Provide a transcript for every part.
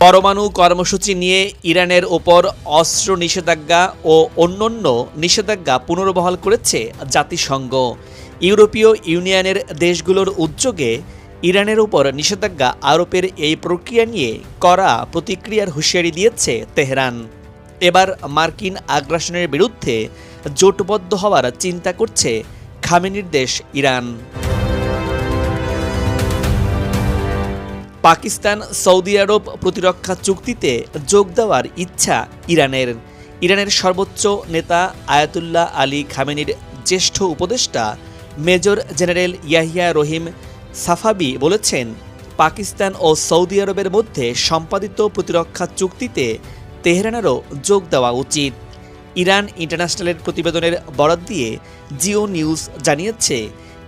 পরমাণু কর্মসূচি নিয়ে ইরানের ওপর অস্ত্র নিষেধাজ্ঞা ও অন্যান্য নিষেধাজ্ঞা পুনর্বহাল করেছে জাতিসংঘ। ইউরোপীয় ইউনিয়নের দেশগুলোর উদ্যোগে ইরানের উপর নিষেধাজ্ঞা আরোপের এই প্রক্রিয়া নিয়ে করা প্রতিক্রিয়ার হুঁশিয়ারি দিয়েছে তেহরান। এবার মার্কিন আগ্রাসনের বিরুদ্ধে জোটবদ্ধ হওয়ার চিন্তা করছে খামেনির দেশ ইরান। পাকিস্তান, সৌদি আরব প্রতিরক্ষা চুক্তিতে যোগ দেওয়ার ইচ্ছা ইরানের। ইরানের সর্বোচ্চ নেতা আয়াতুল্লাহ আলী খামেনির জ্যেষ্ঠ উপদেষ্টা major general Yahya Rahim Safavi বলেছেন, পাকিস্তান ও সৌদি আরবের মধ্যে সম্পাদিত প্রতিরক্ষা চুক্তিতে তেহরানেরও যোগ দেওয়া উচিত। ইরান ইন্টারন্যাশনালের প্রতিবেদনের বরাত দিয়ে জিও নিউজ জানিয়েছে,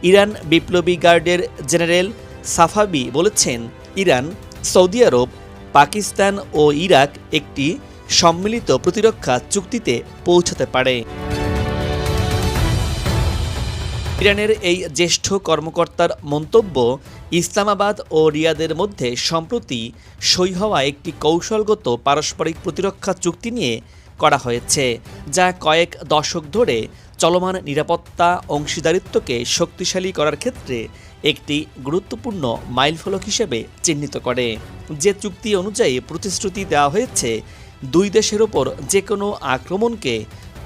ইরান বিপ্লবী গার্ডের জেনারেল সাফাবি বলেছেন ইরান, সৌদি আরব, পাকিস্তান ও ইরাক একটি সম্মিলিত প্রতিরক্ষা চুক্তিতে পৌঁছাতে পারে। ইরানের এই জ্যেষ্ঠ কর্মকর্তার মন্তব্য ইসলামাবাদ ও রিয়াদের মধ্যে সম্প্রতি সই হওয়া একটি কৌশলগত পারস্পরিক প্রতিরক্ষা চুক্তি নিয়ে করা হয়েছে, যা কয়েক দশক ধরে চলমান নিরাপত্তা, অংশীদারিত্বকে শক্তিশালী করার ক্ষেত্রে একটি গুরুত্বপূর্ণ মাইলফলক হিসেবে চিহ্নিত করে। যে চুক্তি অনুযায়ী প্রতিশ্রুতি দেওয়া হয়েছে, দুই দেশের ওপর যে কোনো আক্রমণকে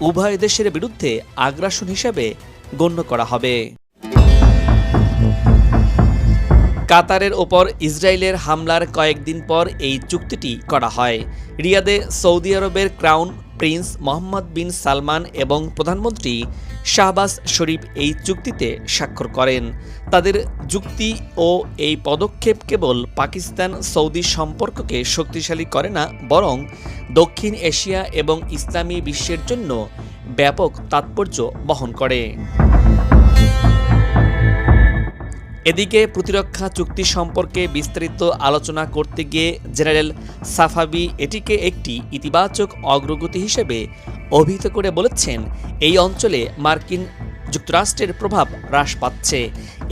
উভয় দেশের বিরুদ্ধে আগ্রাসন হিসেবে গণ্য করা হবে। কাতারের ওপর ইসরায়েলের হামলার কয়েকদিন পর এই চুক্তিটি করা হয়। রিয়াদে সৌদি আরবের crown prince Mohammed bin Salman এবং প্রধানমন্ত্রী শাহবাজ শরীফ এই চুক্তিতে স্বাক্ষর করেন। তাদের যুক্তি ও এই পদক্ষেপ কেবল পাকিস্তান সৌদি সম্পর্ককে শক্তিশালী করে না, বরং দক্ষিণ এশিয়া এবং ইসলামী বিশ্বের জন্য ব্যাপক তাৎপর্য বহন করে। এদিকে প্রতিরক্ষা চুক্তি সম্পর্কে বিস্তারিত আলোচনা করতে গিয়ে জেনারেল সাফাবি এটিকে একটি ইতিবাচক অগ্রগতি হিসেবে অভিহিত করে বলেছেন, এই অঞ্চলে মার্কিন যুক্তরাষ্ট্রের প্রভাব হ্রাস পাচ্ছে।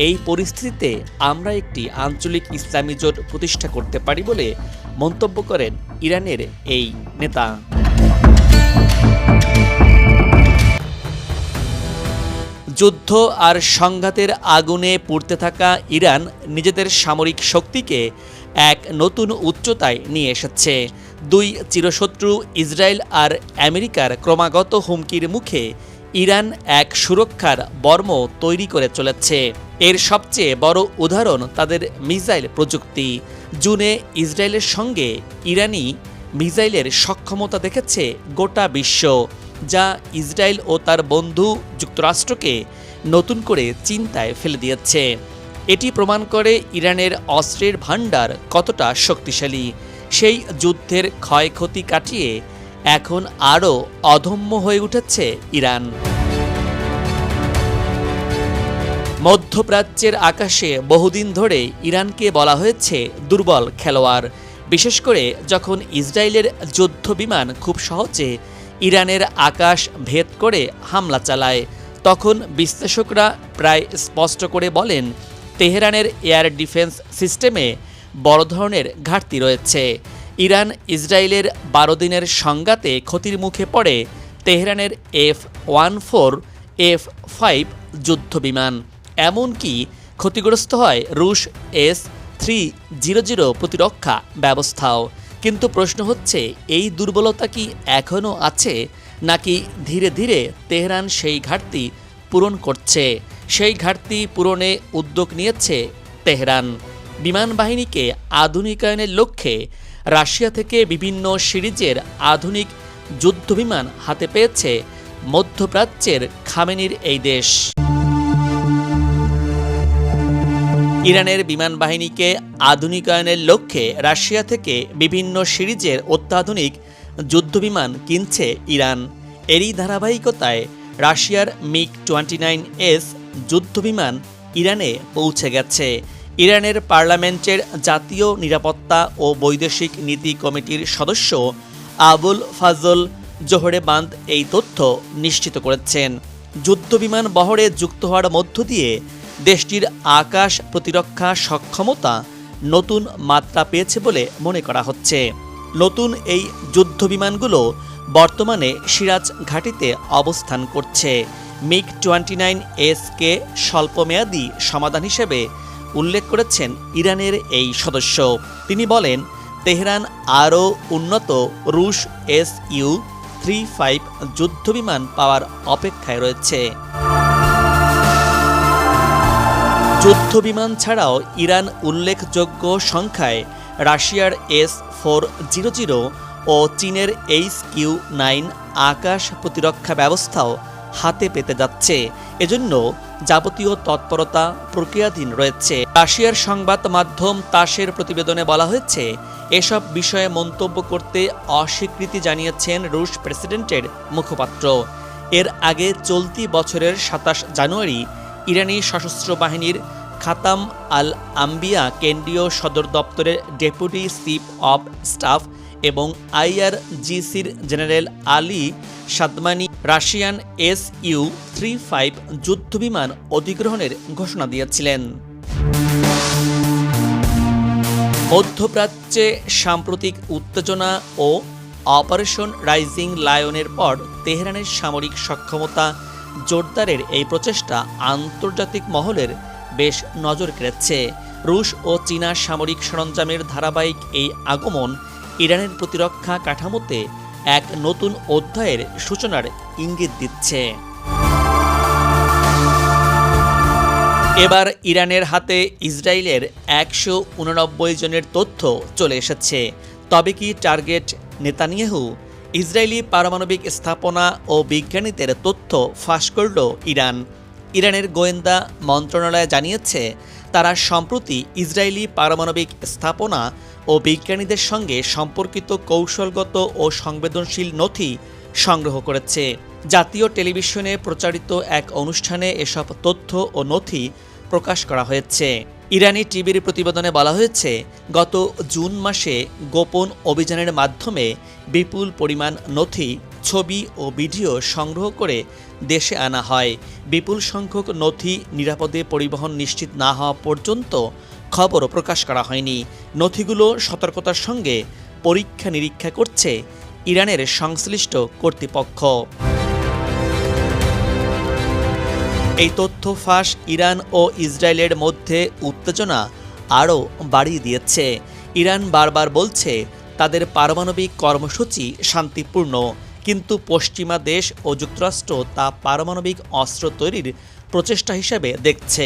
এই পরিস্থিতিতে আমরা একটি আঞ্চলিক ইসলামী জোট প্রতিষ্ঠা করতে পারি বলে মন্তব্য করেন ইরানের এই নেতা। যুদ্ধ আর সংঘাতের আগুনে পুড়তে থাকা ইরান নিজেদের সামরিক শক্তিকে এক নতুন উচ্চতায় নিয়ে এসেছে। দুই চিরশত্রু ইসরায়েল আর আমেরিকার ক্রমাগত হুমকির মুখে ইরান এক সুরক্ষার বর্ম তৈরি করে চলেছে। এর সবচেয়ে বড় উদাহরণ তাদের মিসাইল প্রযুক্তি। জুনে ইসরায়েলের সঙ্গে ইরানি মিসাইলের সক্ষমতা দেখেছে গোটা বিশ্ব। যা ইসরায়েল ও তার বন্ধু যুক্তরাষ্ট্রকে নতুন করে চিন্তায় ফেলে দিয়েছে। এটি প্রমাণ করে ইরানের অস্ত্রের ভাণ্ডার কতটা শক্তিশালী। সেই যুদ্ধের ক্ষয়ক্ষতি কাটিয়ে এখন আরও অধম্য হয়ে উঠেছে ইরান। মধ্যপ্রাচ্যের আকাশে বহুদিন ধরে ইরানকে বলা হয়েছে দুর্বল খেলোয়াড়। বিশেষ করে যখন ইসরায়েলের যুদ্ধ বিমান খুব সহজে ইরানের আকাশ ভেদ করে হামলা চালায়। তখন বিশ্লেষকরা প্রায় স্পষ্ট করে বলেন, তেহরানের এয়ার ডিফেন্স সিস্টেমে বড় ধরনের ঘাটতি রয়েছে। ইরান ইসরায়েলের বারো দিনের সংঘাতে ক্ষতির মুখে পড়ে তেহরানের F one four, F five যুদ্ধবিমান। এমনকি ক্ষতিগ্রস্ত হয় রুশ এস থ্রি জিরো জিরো প্রতিরক্ষা ব্যবস্থাও। কিন্তু প্রশ্ন হচ্ছে, এই দুর্বলতা কি এখনও আছে, নাকি ধীরে ধীরে তেহরান সেই ঘাটতি পূরণ করছে? সেই ঘাটতি পূরণে উদ্যোগ নিয়েছে তেহরান। বিমান বাহিনীকে আধুনিকায়নের লক্ষ্যে রাশিয়া থেকে বিভিন্ন সিরিজের আধুনিক যুদ্ধবিমান হাতে পেয়েছে মধ্যপ্রাচ্যের খামেনির এই দেশ। ইরানের বিমান বাহিনীকে আধুনিকায়নের লক্ষ্যে রাশিয়া থেকে বিভিন্ন সিরিজের অত্যাধুনিক যুদ্ধবিমান কিনছে ইরান। এরই ধারাবাহিকতায় রাশিয়ার মিগ টোয়েন্টি নাইন এস যুদ্ধবিমান ইরানে পৌঁছে গেছে। ইরানের পার্লামেন্টের জাতীয় নিরাপত্তা ও বৈদেশিক নীতি কমিটির সদস্য আবুল ফাজল জোহরে বান্দ এই তথ্য নিশ্চিত করেছেন। যুদ্ধবিমান বহরে যুক্ত হওয়ার মধ্য দিয়ে দেশটির আকাশ প্রতিরক্ষা সক্ষমতা নতুন মাত্রা পেয়েছে বলে মনে করা হচ্ছে। নতুন এই যুদ্ধ বিমানগুলো বর্তমানে সিরাজ ঘাঁটিতে অবস্থান করছে। মিগ টোয়েন্টি নাইন এসকে স্বল্পমেয়াদী সমাধান হিসেবে উল্লেখ করেছেন ইরানের এই সদস্য। তিনি বলেন, তেহরান আরও উন্নত রুশ এস ইউ থ্রি ফাইভ যুদ্ধবিমান পাওয়ার অপেক্ষায় রয়েছে। যুদ্ধবিমান ছাড়াও ইরান উল্লেখযোগ্য সংখ্যায় রাশিয়ার এস ফোর জিরো জিরো ও চীনের এইচ কিউ নাইন আকাশ প্রতিরক্ষা ব্যবস্থাও হাতে পেতে যাচ্ছে। এজন্য যাবতীয় তৎপরতা প্রক্রিয়াধীন রয়েছে। রাশিয়ার সংবাদ মাধ্যম তাসের প্রতিবেদনে বলা হয়েছে, এসব বিষয়ে মন্তব্য করতে অস্বীকৃতি জানিয়েছেন রুশ প্রেসিডেন্টের মুখপাত্র। এর আগে চলতি বছরের সাতাশ জানুয়ারি ইরানি সশস্ত্র বাহিনীর খাতাম আল আম্বিয়া কেন্দ্রীয় সদর দপ্তরের ডেপুটি চিফ অব স্টাফ এবং আইআরজিসির general Ali Sadmani Russian S U three five যুদ্ধবিমান অধিগ্রহণের ঘোষণা দিয়েছিলেন। মধ্যপ্রাচ্যে সাম্প্রতিক উত্তেজনা ও অপারেশন রাইজিং লায়নের পর তেহরানের সামরিক সক্ষমতা জোরদারের এই প্রচেষ্টা আন্তর্জাতিক মহলের বেশ নজর কেড়েছে। রুশ ও চীনা সামরিক সরঞ্জামের ধারাবাহিক এই আগমন ইরানের প্রতিরক্ষা কাঠামোতে এক নতুন অধ্যায়ের সূচনার ইঙ্গিত দিচ্ছে। এবার ইরানের হাতে ইসরায়েলের একশো উননব্বই জনের তথ্য চলে এসেছে। তবে কি টার্গেট নেতানিয়াহু ইসরায়েলি পারমাণবিক স্থাপনা ও বিজ্ঞানীদের তথ্য ফাঁস করল ইরান। ইরানের গোয়েন্দা মন্ত্রণালয় জানিয়েছে, তারা সম্প্রতি ইসরায়েলি পারমাণবিক স্থাপনা ও বিজ্ঞানীদের সঙ্গে সম্পর্কিত কৌশলগত ও সংবেদনশীল নথি সংগ্রহ করেছে। জাতীয় টেলিভিশনে প্রচারিত এক অনুষ্ঠানে এসব তথ্য ও নথি প্রকাশ করা হয়েছে। ইরানি টিভির প্রতিবেদনে বলা হয়েছে, গত জুন মাসে গোপন অভিযানের মাধ্যমে বিপুল পরিমাণ নথি, ছবি ও ভিডিও সংগ্রহ করে দেশে আনা হয়। বিপুল সংখ্যক নথি নিরাপদে পরিবহন নিশ্চিত না হওয়া পর্যন্ত খবরও প্রকাশ করা হয়নি। নথিগুলো সতর্কতার সঙ্গে পরীক্ষা নিরীক্ষা করছে ইরানের সংশ্লিষ্ট কর্তৃপক্ষ। এই তথ্য ফাঁস ইরান ও ইসরায়েলের মধ্যে উত্তেজনা আরও বাড়িয়ে দিয়েছে। ইরান বারবার বলছে, তাদের পারমাণবিক কর্মসূচি শান্তিপূর্ণ, কিন্তু পশ্চিমা দেশ ও যুক্তরাষ্ট্র তা পারমাণবিক অস্ত্র তৈরির প্রচেষ্টা হিসেবে দেখছে।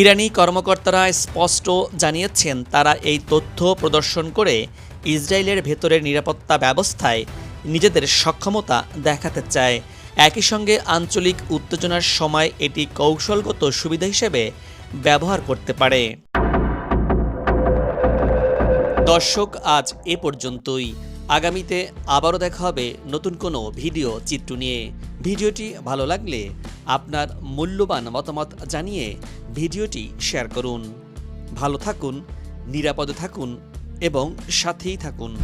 ইরানি কর্মকর্তারা স্পষ্ট জানিয়েছেন, তারা এই তথ্য প্রদর্শন করে ইসরায়েলের ভেতরের নিরাপত্তা ব্যবস্থায় নিজেদের সক্ষমতা দেখাতে চায়। একই সঙ্গে আঞ্চলিক উত্তেজনার সময় এটি কৌশলগত সুবিধা হিসেবে ব্যবহার করতে পারে। দর্শক, আজ এ পর্যন্তই। আগামীতে আবারও দেখা হবে নতুন কোনো ভিডিও চিত্র নিয়ে। ভিডিওটি ভালো লাগলে আপনার মূল্যবান মতামত জানিয়ে ভিডিওটি শেয়ার করুন। ভালো থাকুন, নিরাপদে থাকুন এবং সাথেই থাকুন।